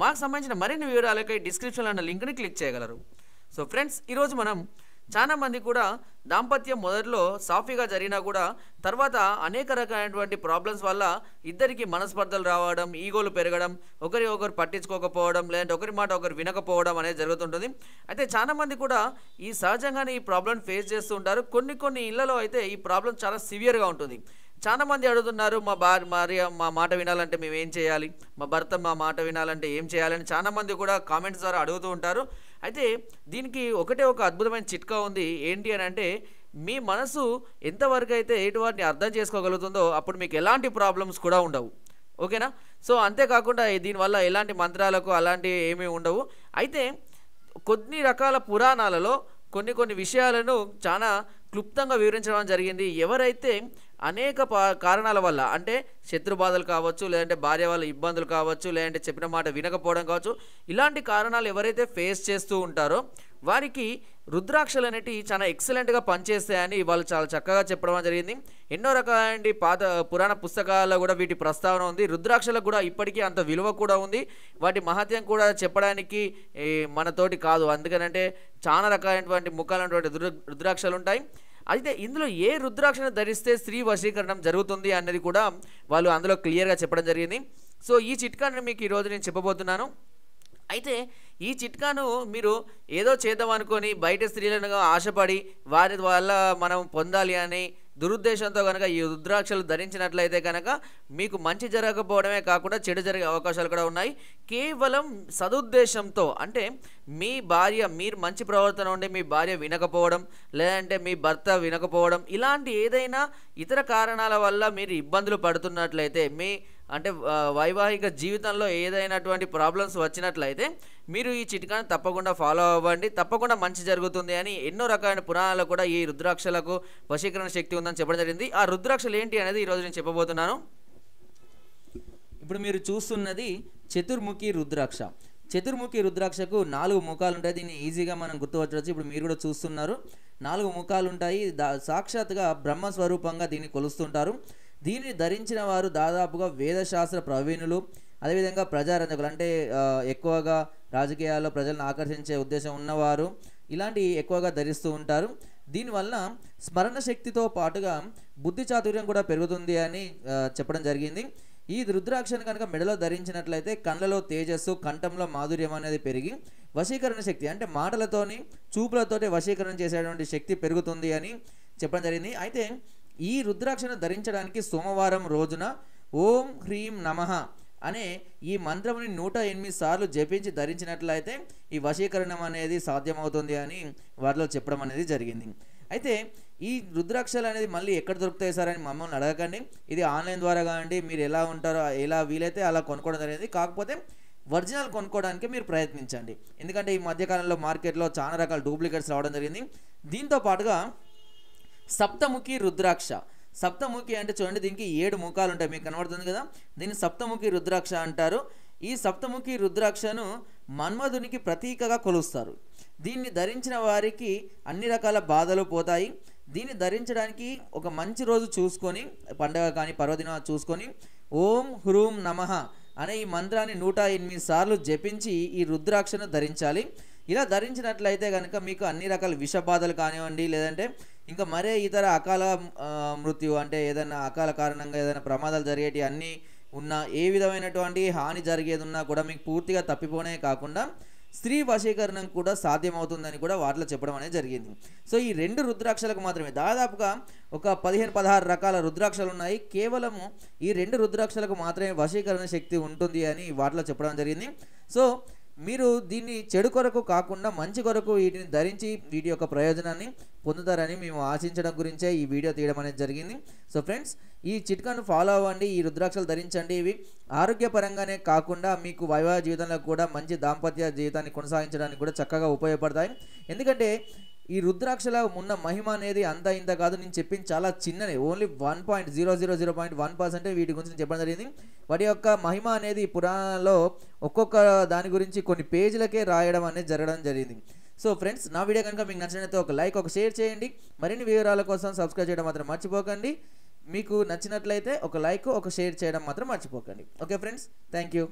మాకు సంబంధించిన మరిన్ని వివరాలకై డిస్క్రిప్షన్లో ఉన్న లింక్ని క్లిక్ చేయగలరు. సో ఫ్రెండ్స్ ఈరోజు మనం చాలామంది కూడా దాంపత్యం మొదట్లో సాఫీగా జరిగినా కూడా తర్వాత అనేక రకమైనటువంటి ప్రాబ్లమ్స్ వల్ల ఇద్దరికి మనస్పర్ధలు రావడం ఈగోలు పెరగడం ఒకరి ఒకరు పట్టించుకోకపోవడం లేదంటే ఒకరి మాట ఒకరు వినకపోవడం అనేది జరుగుతుంటుంది. అయితే చాలామంది కూడా ఈ సహజంగానే ఈ ప్రాబ్లం ఫేస్ చేస్తూ ఉంటారు. కొన్ని కొన్ని ఇళ్ళలో అయితే ఈ ప్రాబ్లం చాలా సివియర్గా ఉంటుంది. చాలా మంది అడుగుతున్నారు మా భార్య భార్య మా మాట వినాలంటే మేము ఏం చేయాలి? మా భర్త మా మాట వినాలంటే ఏం చేయాలని చాలామంది కూడా కామెంట్స్ ద్వారా అడుగుతూ ఉంటారు. అయితే దీనికి ఒకటే ఒక అద్భుతమైన చిట్కా ఉంది. ఏంటి అని అంటే మీ మనసు ఎంతవరకు అయితే ఎటువంటి అర్థం చేసుకోగలుగుతుందో అప్పుడు మీకు ఎలాంటి ప్రాబ్లమ్స్ కూడా ఉండవు. ఓకేనా? సో అంతేకాకుండా దీనివల్ల ఎలాంటి మంత్రాలకు అలాంటివి ఏమీ ఉండవు. అయితే కొన్ని రకాల పురాణాలలో కొన్ని కొన్ని విషయాలను చాలా క్లుప్తంగా వివరించడం జరిగింది. ఎవరైతే అనేక పా కారణాల వల్ల అంటే శత్రు బాధలు కావచ్చు లేదంటే భార్య వాళ్ళ ఇబ్బందులు కావచ్చు లేదంటే చెప్పిన మాట వినకపోవడం కావచ్చు ఇలాంటి కారణాలు ఎవరైతే ఫేస్ చేస్తూ ఉంటారో వారికి రుద్రాక్షలు అనేటివి చాలా ఎక్సలెంట్గా పనిచేస్తాయని వాళ్ళు చాలా చక్కగా చెప్పడం జరిగింది. ఎన్నో రకాలైన పాత పురాణ పుస్తకాల్లో కూడా వీటి ప్రస్తావన ఉంది. రుద్రాక్షలకు కూడా ఇప్పటికీ అంత విలువ కూడా ఉంది. వాటి మహత్యం కూడా చెప్పడానికి మనతోటి కాదు. అందుకనంటే చాలా రకాలైనటువంటి ముఖాలైనటువంటి రుద్రాక్షలు ఉంటాయి. అయితే ఇందులో ఏ రుద్రాక్షను ధరిస్తే స్త్రీ వశీకరణం జరుగుతుంది అన్నది కూడా వాళ్ళు అందులో క్లియర్గా చెప్పడం జరిగింది. సో ఈ చిట్కాను మీకు ఈరోజు నేను చెప్పబోతున్నాను. అయితే ఈ చిట్కాను మీరు ఏదో చేద్దాం అనుకొని బయట స్త్రీలను ఆశపడి వారి వల్ల మనం పొందాలి అని దురుద్దేశంతో కనుక ఈ రుద్రాక్షలు ధరించినట్లయితే కనుక మీకు మంచి జరగకపోవడమే కాకుండా చెడు జరిగే అవకాశాలు కూడా ఉన్నాయి. కేవలం సదుద్దేశంతో అంటే మీ భార్య మీరు మంచి ప్రవర్తన ఉండి మీ భార్య వినకపోవడం లేదంటే మీ భర్త వినకపోవడం ఇలాంటి ఏదైనా ఇతర కారణాల వల్ల మీరు ఇబ్బందులు పడుతున్నట్లయితే మీ అంటే వైవాహిక జీవితంలో ఏదైనటువంటి ప్రాబ్లమ్స్ వచ్చినట్లయితే మీరు ఈ చిట్కాను తప్పకుండా ఫాలో అవ్వండి. తప్పకుండా మంచి జరుగుతుంది అని ఎన్నో రకాలైన పురాణాలు కూడా ఈ రుద్రాక్షలకు వశీకరణ శక్తి ఉందని చెప్పడం జరిగింది. ఆ రుద్రాక్షలు ఏంటి అనేది ఈరోజు నేను చెప్పబోతున్నాను. ఇప్పుడు మీరు చూస్తున్నది చతుర్ముఖి రుద్రాక్ష. చతుర్ముఖి రుద్రాక్షకు నాలుగు ముఖాలు ఉంటాయి దీన్ని ఈజీగా మనం గుర్తుపట్టవచ్చు ఇప్పుడు మీరు కూడా చూస్తున్నారు. నాలుగు ముఖాలు ఉంటాయి దా సాక్షాత్గా బ్రహ్మ స్వరూపంగా దీన్ని కొలుస్తుంటారు. దీన్ని ధరించిన వారు దాదాపుగా వేదశాస్త్ర ప్రవీణులు. అదేవిధంగా ప్రజారంజకులు అంటే ఎక్కువగా రాజకీయాల్లో ప్రజలను ఆకర్షించే ఉద్దేశం ఉన్నవారు ఇలాంటి ఎక్కువగా ధరిస్తూ ఉంటారు. దీనివల్ల స్మరణ శక్తితో పాటుగా బుద్ధి చాతుర్యం కూడా పెరుగుతుంది అని చెప్పడం జరిగింది. ఈ రుద్రాక్షను కనుక మెడలో ధరించినట్లయితే కళ్ళలో తేజస్సు కంఠంలో మాధుర్యం అనేది పెరిగి వశీకరణ శక్తి అంటే మాటలతోని చూపులతోటి వశీకరణ చేసేటువంటి శక్తి పెరుగుతుంది అని చెప్పడం జరిగింది. అయితే ఈ రుద్రాక్షను ధరించడానికి సోమవారం రోజున ఓం హ్రీం నమః అనే ఈ మంత్రముని నూట ఎనిమిది సార్లు జపించి ధరించినట్లయితే ఈ వశీకరణం అనేది సాధ్యమవుతుంది అని వారిలో చెప్పడం అనేది జరిగింది. అయితే ఈ రుద్రాక్షలు అనేది మళ్ళీ ఎక్కడ దొరుకుతాయి సార్ అని మమ్మల్ని అడగకండి. ఇది ఆన్లైన్ ద్వారా కానివ్వండి మీరు ఎలా ఉంటారో ఎలా వీలైతే అలా కొనుక్కోవడం జరిగింది కాకపోతే ఒరిజినల్ కొనుక్కోవడానికి మీరు ప్రయత్నించండి. ఎందుకంటే ఈ మధ్యకాలంలో మార్కెట్లో చాలా రకాల డూప్లికేట్స్ రావడం జరిగింది. దీంతో పాటుగా సప్తముఖి రుద్రాక్ష. సప్తముఖి అంటే చూడండి దీనికి ఏడు ముఖాలు ఉంటాయి మీకు కనబడుతుంది కదా? దీన్ని సప్తముఖి రుద్రాక్ష అంటారు. ఈ సప్తముఖి రుద్రాక్షను మన్మధునికి ప్రతీకగా కొలుస్తారు. దీన్ని ధరించిన వారికి అన్ని రకాల బాధలు పోతాయి. దీన్ని ధరించడానికి ఒక మంచి రోజు చూసుకొని పండగ కానీ పర్వదిన చూసుకొని ఓం హ్రూం నమః అనే ఈ మంత్రాన్ని నూట ఎనిమిది సార్లు జపించి ఈ రుద్రాక్షను ధరించాలి. ఇలా ధరించినట్లయితే కనుక మీకు అన్ని రకాల విష బాధలు కానివ్వండి లేదంటే ఇంకా మరే ఇతర అకాల మృత్యు అంటే ఏదైనా అకాల కారణంగా ఏదైనా ప్రమాదాలు జరిగేటి అన్నీ ఉన్నా ఏ విధమైనటువంటి హాని జరిగేది ఉన్నా కూడా మీకు పూర్తిగా తప్పిపోనే కాకుండా స్త్రీ వశీకరణం కూడా సాధ్యమవుతుందని కూడా వాటిలో చెప్పడం అనేది జరిగింది. సో ఈ రెండు రుద్రాక్షలకు మాత్రమే దాదాపుగా ఒక పదిహేను పదహారు రకాల రుద్రాక్షలు ఉన్నాయి. కేవలము ఈ రెండు రుద్రాక్షలకు మాత్రమే వశీకరణ శక్తి ఉంటుంది అని వాటిలో చెప్పడం జరిగింది. సో మీరు దీన్ని చెడు కొరకు కాకుండా మంచి కొరకు వీటిని ధరించి వీటి యొక్క ప్రయోజనాన్ని పొందుతారని మేము ఆశించడం గురించే ఈ వీడియో తీయడం అనేది జరిగింది. సో ఫ్రెండ్స్ ఈ చిట్కాను ఫాలో అవ్వండి ఈ రుద్రాక్షలు ధరించండి. ఇవి ఆరోగ్యపరంగానే కాకుండా మీకు వైవాహిక జీవితంలో కూడా మంచి దాంపత్య జీవితాన్ని కొనసాగించడానికి కూడా చక్కగా ఉపయోగపడతాయి. ఎందుకంటే ఈ రుద్రాక్షల ఉన్న మహిమ అనేది అంత ఇంత కాదు. నేను చెప్పింది చాలా చిన్నది. Only one point zero zero zero point one పర్సెంటే వీటి గురించి చెప్పడం జరిగింది. వాటి యొక్క మహిమ అనేది పురాణంలో ఒక్కొక్క దాని గురించి కొన్ని పేజీలకే రాయడం అనేది జరగడం జరిగింది. సో ఫ్రెండ్స్ నా వీడియో కనుక మీకు నచ్చినట్లయితే ఒక లైక్ ఒక షేర్ చేయండి. మరిన్ని వివరాల కోసం సబ్స్క్రైబ్ చేయడం మాత్రం మర్చిపోకండి. మీకు నచ్చినట్లయితే ఒక లైక్ ఒక షేర్ చేయడం మాత్రం మర్చిపోకండి. Okay friends thank you